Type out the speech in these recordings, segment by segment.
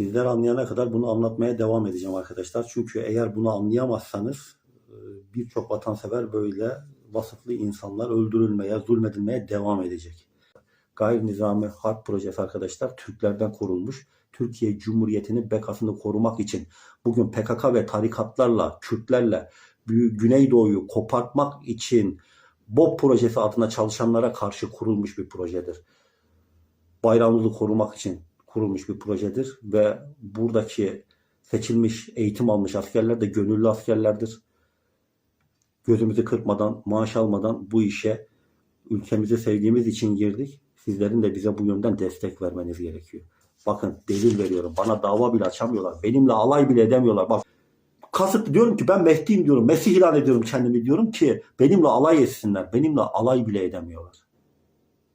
Sizler anlayana kadar bunu anlatmaya devam edeceğim arkadaşlar. Çünkü eğer bunu anlayamazsanız e, birçok vatansever böyle vasıflı insanlar öldürülmeye, zulmedilmeye devam edecek. Gayri nizami harp projesi arkadaşlar Türklerden korunmuş. Türkiye Cumhuriyeti'nin bekasını korumak için bugün PKK ve tarikatlarla, Kürtlerle Güneydoğu'yu kopartmak için BOP projesi adına çalışanlara karşı kurulmuş bir projedir. Bayrağımızı korumak için kurulmuş bir projedir ve buradaki seçilmiş, eğitim almış askerler de gönüllü askerlerdir. Gözümüzü kırpmadan, maaş almadan bu işe ülkemizi sevdiğimiz için girdik. Sizlerin de bize bu yönden destek vermeniz gerekiyor. Bakın delil veriyorum. Bana dava bile açamıyorlar. Benimle alay bile edemiyorlar. Bak kasıtlı diyorum ki ben Mehdi'yim diyorum. Mesih ilan ediyorum kendimi diyorum ki benimle alay etsinler. Benimle alay bile edemiyorlar.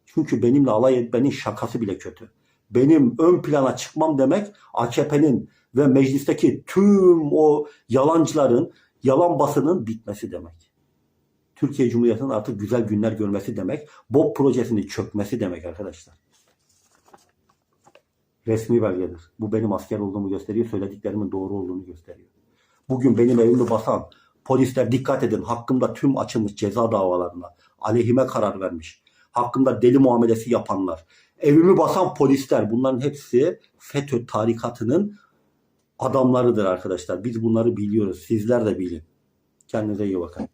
Çünkü benimle alay etmenin şakası bile kötü. Benim ön plana çıkmam demek AKP'nin ve meclisteki tüm o yalancıların, yalan basının bitmesi demek. Türkiye Cumhuriyeti'nin artık güzel günler görmesi demek. BOP projesinin çökmesi demek arkadaşlar. Resmi belgedir. Bu benim asker olduğumu gösteriyor. Söylediklerimin doğru olduğunu gösteriyor. Bugün benim evimi basan polisler dikkat edin hakkımda tüm açılmış ceza davalarına aleyhime karar vermiş. Hakkımda deli muamelesi yapanlar. Evimi basan polisler bunların hepsi FETÖ tarikatının adamlarıdır arkadaşlar. Biz bunları biliyoruz. Sizler de bilin. Kendinize iyi bakın.